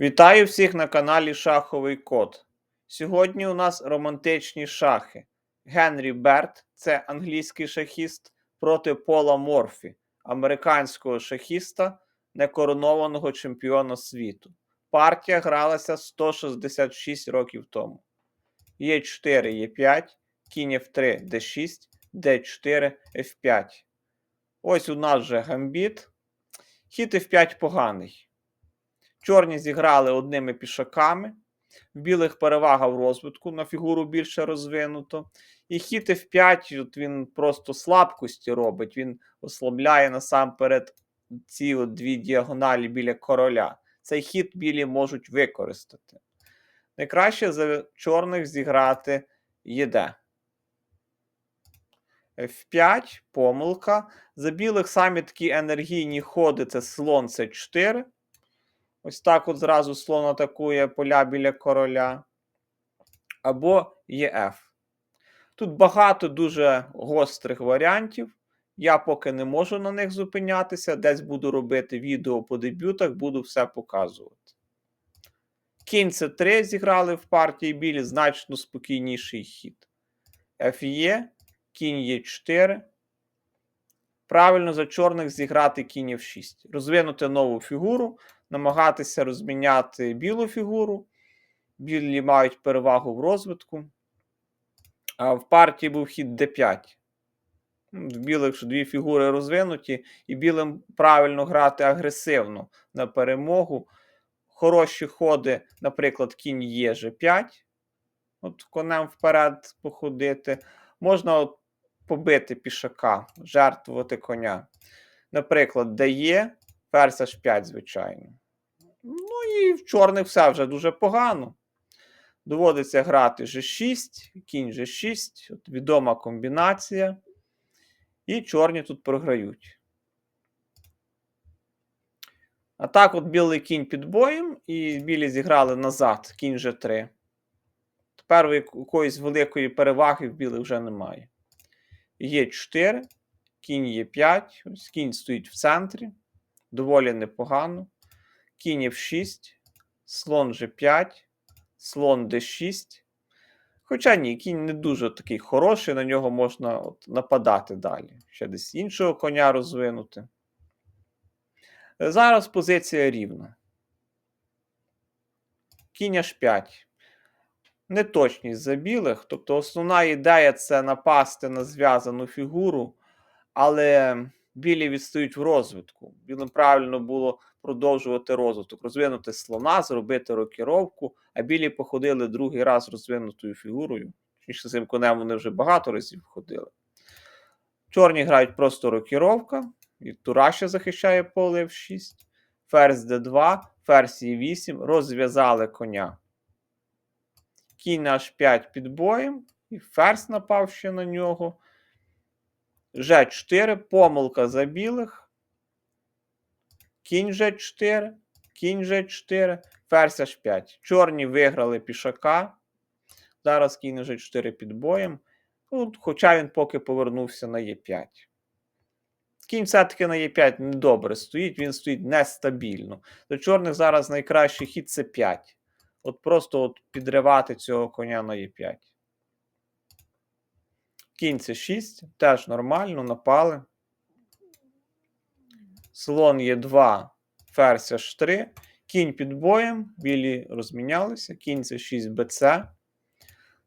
Вітаю всіх на каналі Шаховий Код. Сьогодні у нас романтичні шахи. Генрі Берт це англійський шахіст проти Пола Морфі, американського шахіста, некоронованого чемпіона світу. Партія гралася 166 років тому. Є4, Є5, кінь F3, D6, D4, F5. Ось у нас же гамбіт. Хід F5 поганий. Чорні зіграли одними пішаками, в білих перевага в розвитку, на фігуру більше розвинуто. І хід F5 от він просто слабкості робить, він ослабляє насамперед ці от дві діагоналі біля короля. Цей хід білі можуть використати. Найкраще за чорних зіграти єде. F5, помилка. За білих самі такі енергійні ходи це слон С4. Ось так от зразу слон атакує поля біля короля. Або ЄФ. Тут багато дуже гострих варіантів. Я поки не можу на них зупинятися. Десь буду робити відео по дебютах, буду все показувати. Кінь С3 зіграли в партії білі значно спокійніший хід. Ф'є, кінь Е4. Правильно за чорних зіграти кінь F6. Розвинути нову фігуру, намагатися розміняти білу фігуру. Білі мають перевагу в розвитку. А в партії був хід d5. В білих дві фігури розвинуті, і білим правильно грати агресивно на перемогу. Хороші ходи, наприклад, кінь є G5. От конем вперед походити. Можна от побити пішака, жертвувати коня. Наприклад, дає ферзь H5, звичайно. Ну і в чорних все вже дуже погано. Доводиться грати G6, кінь G6, от відома комбінація. І чорні тут програють. А так, от білий кінь під боєм, і білі зіграли назад, кінь G3. Тепер якоїсь великої переваги в білих вже немає. Є 4, кінь є 5, ось кінь стоїть в центрі. Доволі непогано. Кінь F6, слон G5, слон D6. Хоча ні, кінь не дуже такий хороший, на нього можна от нападати далі. Ще десь іншого коня розвинути. Зараз позиція рівна. Кінь H5. Неточність за білих. Тобто основна ідея це напасти на зв'язану фігуру, але білі відстають в розвитку. Білим правильно було продовжувати розвиток, розвинути слона, зробити рокіровку, а білі походили другий раз розвинутою фігурою. Точніше, цим конем вони вже багато разів ходили. Чорні грають просто рокіровка, і Тура захищає поле F6, ферзь d2, ферзь e8, розв'язали коня. Кінь на H5 під боєм, і ферзь напав ще на нього. G4, помилка за білих. Кінь G4, кінь G4, ферзь H5. Чорні виграли пішака. Зараз кінь G4 під боєм. Ну, Хоча він поки повернувся на Е5. Кінь все-таки на Е5 недобре стоїть, він стоїть нестабільно. До чорних зараз найкращий хід це 5. От просто от підривати цього коня на Е5. Кінь це 6, теж нормально, напали. Слон Е2, ферзь H3, кінь під боєм, білі розмінялися, кінь це 6 БЦ,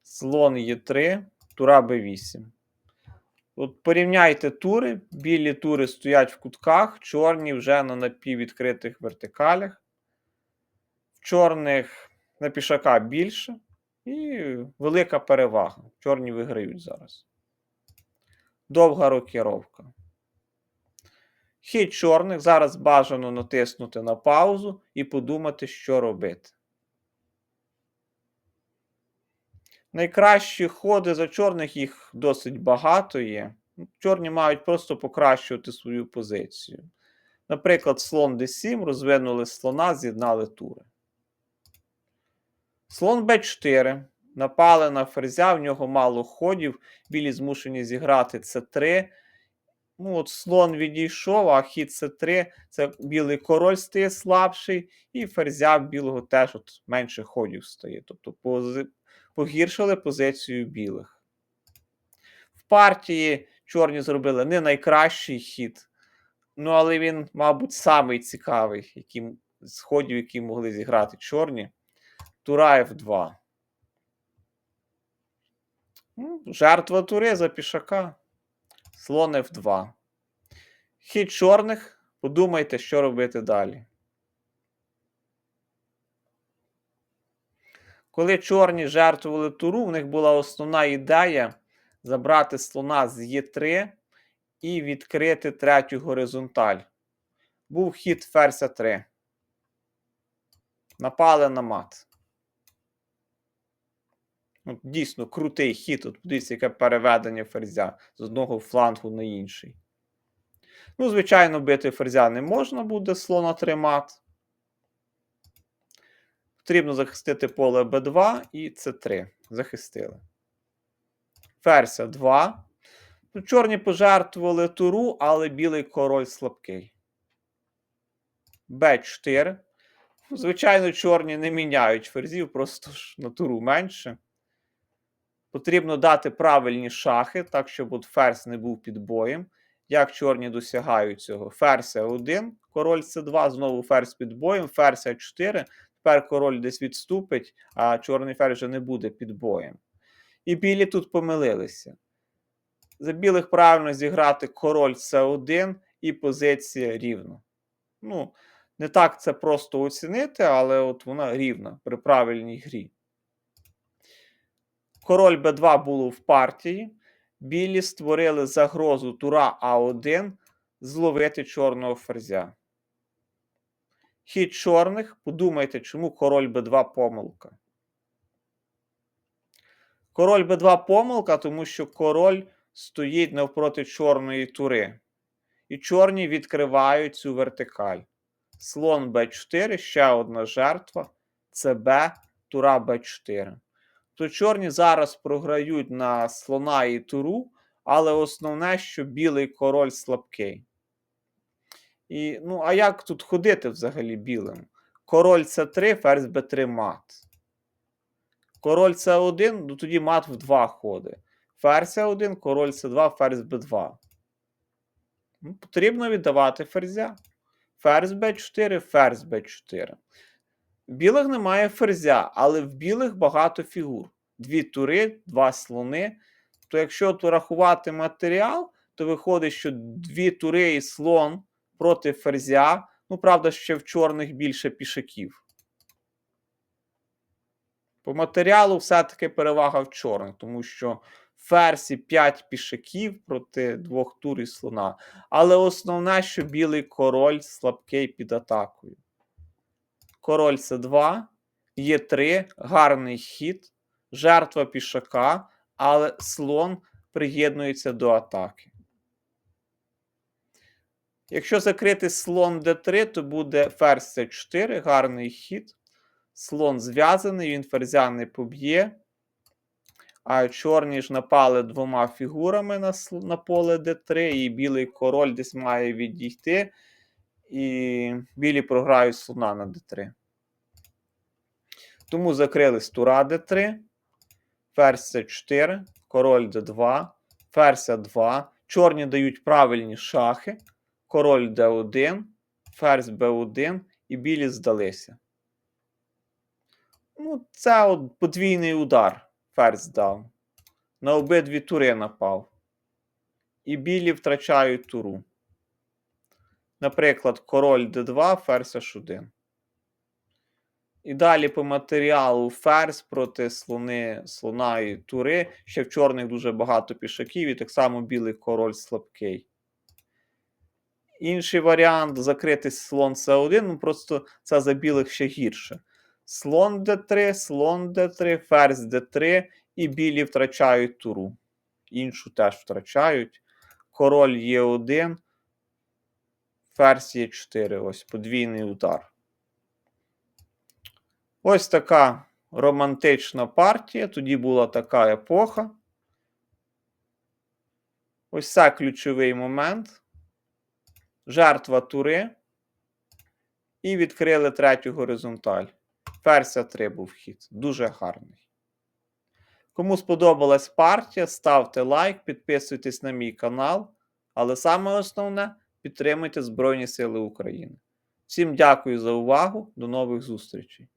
слон Е3, тура Б8. От Порівняйте тури. Білі тури стоять в кутках, чорні вже на напіввідкритих вертикалях. В чорних на пішака більше. І велика перевага. Чорні виграють зараз. Довга рокіровка. Хід чорних. Зараз бажано натиснути на паузу і подумати, що робити. Найкращі ходи за чорних їх досить багато є. Чорні мають просто покращувати свою позицію. Наприклад, слон d7 розвинули слона, з'єднали тури. Слон b4. Напали на ферзя, в нього мало ходів. Білі змушені зіграти c3. Ну, от слон відійшов, а хід С3, це білий король стає слабший, і ферзя білого теж от менше ходів стає. Тобто пози... погіршили позицію білих. В партії чорні зробили не найкращий хід, ну але він, мабуть, самий цікавий, яким, з ходів, які могли зіграти чорні. Тура F2. Ну, Жертва тури за пішака. Слон F2. Хід чорних. Подумайте, що робити далі. Коли чорні жертвували туру, в них була основна ідея забрати слона з Е3 і відкрити третю горизонталь. Був хід ферзь 3. Напали на мат. Ну, Дійсно крутий хід. От подивіться, яке переведення ферзя з одного флангу на інший. Ну, звичайно, бити ферзя не можна буде слона 3 мат. Потрібно захистити поле Б2 і С3. Захистили. Ферзь 2. Ну, Чорні пожертвували туру, але білий король слабкий. Б4. Ну, Звичайно, чорні не міняють ферзів, просто ж на туру менше. Потрібно дати правильні шахи, так, щоб от ферзь не був під боєм. Як чорні досягають цього? Ферзь 1 король С2, знову ферзь під боєм, ферзь 4 Тепер король десь відступить, а чорний ферзь вже не буде під боєм. І білі тут помилилися. За білих правильно зіграти король С1 і позиція рівна. Ну, не так це просто оцінити, але от вона рівна при правильній грі. Король Б2 було в партії. Білі створили загрозу тура А1 зловити чорного ферзя. Хід чорних. Подумайте, чому король Б2 помилка. Король Б2 помилка, тому що король стоїть навпроти чорної тури. І чорні відкривають цю вертикаль. Слон Б4, ще одна жертва. Це Б, тура Б4. То чорні зараз програють на слона і туру, але основне, що білий король слабкий. І, ну, а як тут ходити взагалі білим? Король С3, ферзь Б3 мат. Король С1, ну тоді мат в 2 ходи. Ферзь С1, король С2, ферзь Б2. Ну, Потрібно віддавати ферзя. Ферзь Б4, ферзь Б4. Білих немає ферзя, але в білих багато фігур. Дві тури, два слони. То якщо то рахувати матеріал, то виходить, що дві тури і слон проти ферзя. Ну, правда, ще в чорних більше пішаків. По матеріалу все-таки перевага в чорних, тому що ферзь і 5 пішаків проти двох тур і слона. Але основне, що білий король слабкий під атакою. Король С2, Є3, гарний хід, жертва пішака, але слон приєднується до атаки. Якщо закрити слон d3, то буде ферзь c4, гарний хід. Слон зв'язаний, він ферзя не поб'є. А чорні ж напали двома фігурами на на поле d3, і білий король десь має відійти. І білі програють слона на d3. Тому закрили тура d3, ферзь c4, король d2, ферзь a2. Чорні дають правильні шахи король d1, ферзь b1 і білі здалися. Ну, це от подвійний удар ферзь дав. На обидві тури напав. І білі втрачають туру. Наприклад, король d2, ферзь h1. І далі по матеріалу ферзь проти слони, слона і тури. Ще в чорних дуже багато пішаків, і так само білий король слабкий. Інший варіант закрити слон С1, ну просто це за білих ще гірше. Слон d3, слон d3, ферзь d3, і білі втрачають туру. Іншу теж втрачають. Король Е1, ферзь Е4. Ось подвійний удар. Ось така романтична партія. Тоді була така епоха. Ось це ключовий момент. Жертва тури. І відкрили третю горизонталь. Ферзь 3 був хід. Дуже гарний. Кому сподобалась партія, ставте лайк, підписуйтесь на мій канал. Але саме основне підтримуйте Збройні Сили України. Всім дякую за увагу. До нових зустрічей!